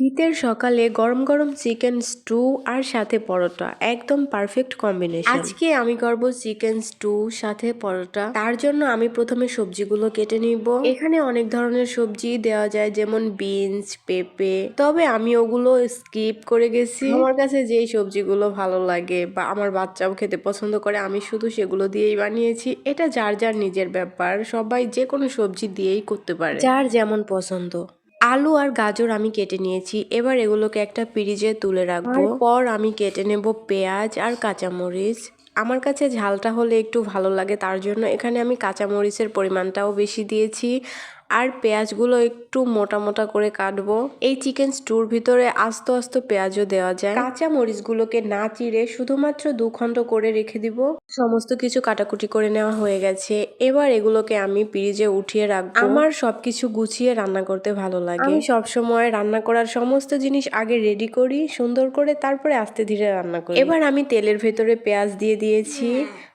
শীতের সকালে গরম গরম চিকেন স্টু আর সাথে পরোটা, একদম পারফেক্ট কম্বিনেশন আজকে আমি করব চিকেন স্টু, সাথে পরোটা। তার জন্য আমি প্রথমে সবজিগুলো কেটে নিব। এখানে অনেক ধরনের সবজি দেওয়া যায়, যেমন বিনস পেঁপে। তবে আমি ওগুলো স্কিপ করে গেছি। আমার কাছে যেই সবজিগুলো ভালো লাগে বা আমার বাচ্চাও খেতে পছন্দ করে, আমি শুধু সেগুলো দিয়েই বানিয়েছি। এটা যার যার নিজের ব্যাপার, সবাই যে কোনো সবজি দিয়েই করতে পারে। যার যেমন পছন্দ। আলু আর গাজর আমি কেটে নিয়েছি। এবার এগুলোকে একটা পিরিজে তুলে রাখব। পর আমি কেটে নেব পেঁয়াজ আর কাঁচামরিচ। আমার কাছে ঝালটা হলে একটু ভালো লাগে তার জন্য এখানে আমি কাঁচামরিচের পরিমাণটাও বেশি দিয়েছি। আর পেঁয়াজগুলো একটু মোটা মোটা করে কাটবো। এই চিকেন স্টুর ভিতরে আস্ত আস্ত পেঁয়াজও দেওয়া যায়। কাঁচা মরিচগুলোকে না চিড়ে শুধুমাত্র দু খণ্ড করে রেখে দিব। সমস্ত কিছু কাটাকুটি করে নেওয়া হয়ে গেছে। এবার এগুলোকে আমি ফ্রিজে উঠিয়ে রাখব। আমার সবকিছু গুছিয়ে রান্না করতে ভালো লাগে। আমি সবসময় রান্না করার সমস্ত জিনিস আগে রেডি করি, সুন্দর করে তারপরে আস্তে ধীরে রান্না করি। এবার আমি তেলের ভেতরে পেঁয়াজ দিয়ে দিয়েছি।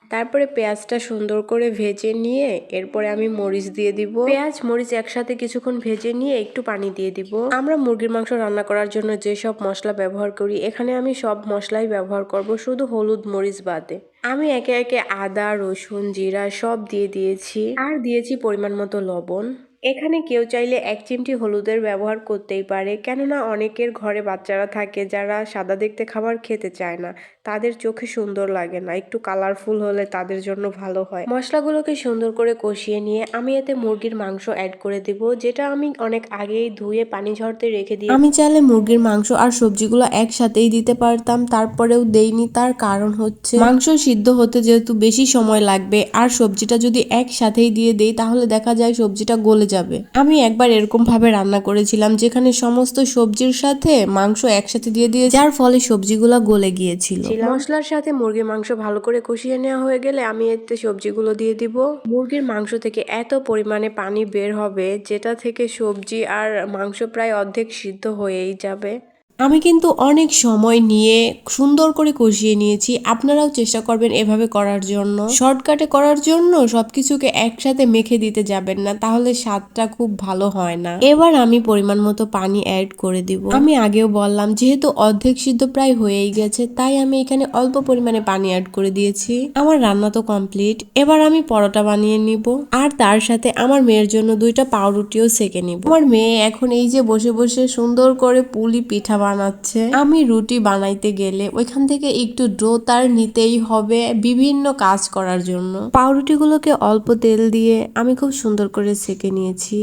তারপরে পেঁয়াজটা সুন্দর করে ভেজে নিয়ে এরপরে আমি মরিচ দিয়ে দিব। পেঁয়াজ, মরিচ একসাথে কিছুক্ষণ ভেজে নিয়ে একটু পানি দিয়ে দিব। আমরা মুরগির মাংস রান্না করার জন্য যে সব মশলা ব্যবহার করি, এখানে আমি সব মশলাই ব্যবহার করব শুধু হলুদ মরিচ বাদে। আমি একে একে আদা, রসুন, জিরা সব দিয়ে দিয়েছি। আর দিয়েছি পরিমাণ মতো লবণ। এখানে কেউ চাইলে এক চিমটি হলুদের ব্যবহার করতেই পারে, কেননা অনেকের ঘরে বাচ্চারা থাকে যারা সাদা দেখতে খাবার খেতে চায় না। তাদের চোখে সুন্দর লাগে না, একটু কালারফুল হলে তাদের জন্য ভালো হয়। মশলাগুলোকে সুন্দর করে কষিয়ে নিয়ে আমি এতে মুরগির মাংস অ্যাড করে দেব, যেটা আমি অনেক আগেই ধুয়ে পানি ঝরতে রেখে দিই আমি চাইলে মুরগির মাংস আর সবজিগুলো একসাথেই দিতে পারতাম, তারপরেও দেইনি, তার কারণ হচ্ছে মাংস সিদ্ধ হতে যেহেতু বেশি সময় লাগবে, আর সবজিটা যদি একসাথেই দিয়ে দেই, তাহলে দেখা যায় সবজিটা গলে যাবে। আমি একবার এরকম ভাবে রান্না করেছিলাম যেখানে সমস্ত সবজির সাথে মাংস একসাথে দিয়ে দিয়ে যার ফলে সবজিগুলো গলে গিয়েছিল। মশলার সাথে মুরগির মাংস ভালো করে কষিয়ে নেওয়া হয়ে গেলে আমি এতে সবজিগুলো দিয়ে দিব। মুরগির মাংস থেকে এত পরিমাণে পানি বের হবে, যেটা থেকে সবজি আর মাংস প্রায় অর্ধেক সিদ্ধ হয়েই যাবে। আমি কিন্তু অনেক সময় নিয়ে সুন্দর করে কষিয়ে নিয়েছি। আপনারাও চেষ্টা করবেন এভাবে করার জন্য। শর্টকাটে করার জন্য সবকিছুকে একসাথে মেখে দিতে যাবেন না, তাহলে স্বাদটা খুব ভালো হয় না। এবার আমি পরিমাণ মতো পানি অ্যাড করে দিব। আমি আগেও বললাম, যেহেতু অর্ধেক সিদ্ধ প্রায় হয়েই গেছে, তাই আমি এখানে অল্প পরিমাণে পানি অ্যাড করে দিয়েছি। আমার রান্না তো কমপ্লিট এবার আমি পরোটা বানিয়ে নিব। আর তার সাথে আমার মেয়ের জন্য দুইটা পাউরুটিও সেকে নিব। আমার মেয়ে এখন এই যে বসে বসে সুন্দর করে পুলি পিঠা বানাচ্ছে। আমি রুটি বানাইতে গেলে ওইখান থেকে একটু ডো তার নিতেই হবে বিভিন্ন কাজ করার জন্য। পাউরুটিগুলোকে অল্প তেল দিয়ে আমি খুব সুন্দর করে সেকে নিয়েছি।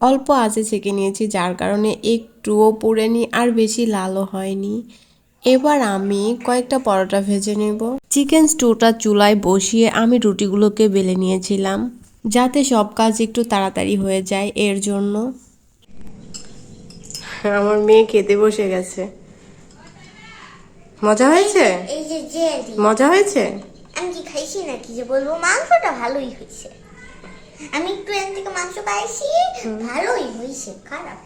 অল্প আঁচে ছেঁকে নিয়েছি, যার কারণে একটুও পুড়েনি আর বেশি লালও হয়নি। এবার আমি কয়েকটা পরোটা ভেজে নেব। চিকেন স্টুটা চুলায় বসিয়ে আমি রুটিগুলোকে বেলে নিয়েছিলাম, যাতে সব কাজ একটু তাড়াতাড়ি হয়ে যায় এর জন্য। আমার মেয়ে খেতে বসে গেছে। মজা হয়েছে? এই যে জেলি। মজা হয়েছে? আমি কি খাইছি নাকি? যে বলব মাংসটা ভালোই হয়েছে। আমি একটু এখান থেকে মাংস পাইছি ভালোই হয়েছে খারাপ।